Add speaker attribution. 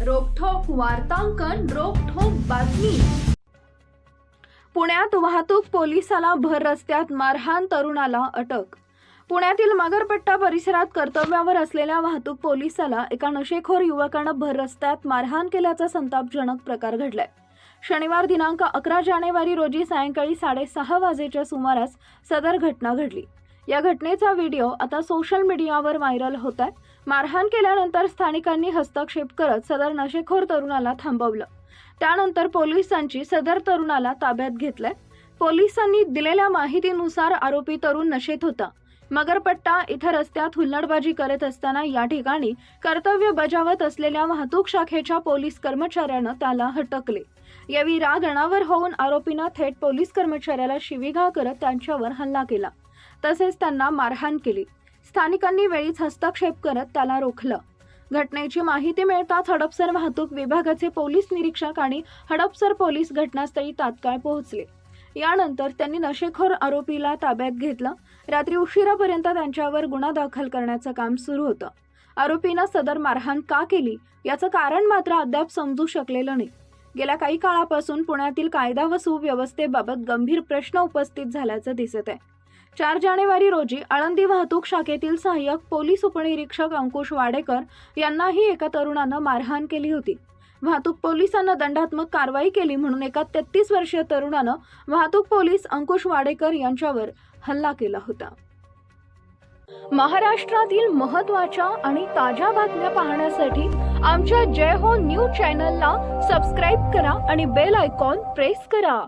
Speaker 1: वार्तांकन रोखोक बातमी. पुण्यात वाहतूक पोलिसाला भर रस्त्यात मारहाण तरुणाला अटक. पुण्यातील मगरपट्टा परिसरात कर्तव्यावर असलेल्या वाहतूक पोलिसाला एका नशेखोर युवकानं भर रस्त्यात मारहाण केल्याचा संतापजनक प्रकार घडलाय. शनिवार दिनांक अकरा जानेवारी रोजी सायंकाळी साडेसहा वाजेच्या सुमारास सदर घटना घडली. या घटनेचा व्हिडिओ आता सोशल मीडियावर व्हायरल होत आहे. मारहाण केल्यानंतर स्थानिकांनी हस्तक्षेप करत सदर नशेखोर तरुणाला थांबवलं. त्यानंतर पोलिसांची सदर तरुणाला ताब्यात घेतलंय. पोलिसांनी दिलेल्या माहितीनुसार आरोपी तरुण नशेत होता. मगरपट्टा इथं रस्त्यात हुल्लडबाजी करत असताना या ठिकाणी कर्तव्य बजावत असलेल्या वाहतूक शाखेच्या पोलीस कर्मचाऱ्यानं त्याला हटकले. यावेळी राग अनावर होऊन आरोपीनं थेट पोलीस कर्मचाऱ्याला शिवीगाळ करत त्यांच्यावर हल्ला केला. तसेच त्यांना मारहाण केली. स्थानिकांनी वेळीच हस्तक्षेप करत त्याला रोखलं. घटनेची माहिती मिळताच हडपसर वाहतूक विभागाचे पोलीस निरीक्षक आणि हडपसर पोलीस घटनास्थळी तात्काळ पोहोचले. यानंतर त्यांनी नशेखोर आरोपीला ताब्यात घेतलं. रात्री उशिरापर्यंत त्यांच्यावर गुन्हा दाखल करण्याचं काम सुरू होतं. आरोपीनं सदर मारहाण का केली? याचं कारण मात्र अद्याप समजू शकलेलं नाही. गेल्या काही काळापासून पुण्यातील कायदा व सुव्यवस्थेबाबत गंभीर प्रश्न उपस्थित झाल्याचं दिसत आहे. चार जानेवारी रोजी आळंदी वाहतूक शाखेतील सहाय्यक पोलीस उपनिरीक्षक अंकुश वाडेकर यांनाही एका तरुणानं मारहाण केली होती. वाहतूक पोलिसांना दंडात्मक कारवाई केली म्हणून एका तेहतीस वर्षीय तरुणानं वाहतूक पोलीस अंकुश वाडेकर यांच्यावर हल्ला केला होता. महाराष्ट्रातील महत्त्वाच्या आणि ताज्या बातम्या पाहण्यासाठी आमच्या जय हो न्यूज चॅनलला सबस्क्राईब करा आणि बेल आयकॉन प्रेस करा.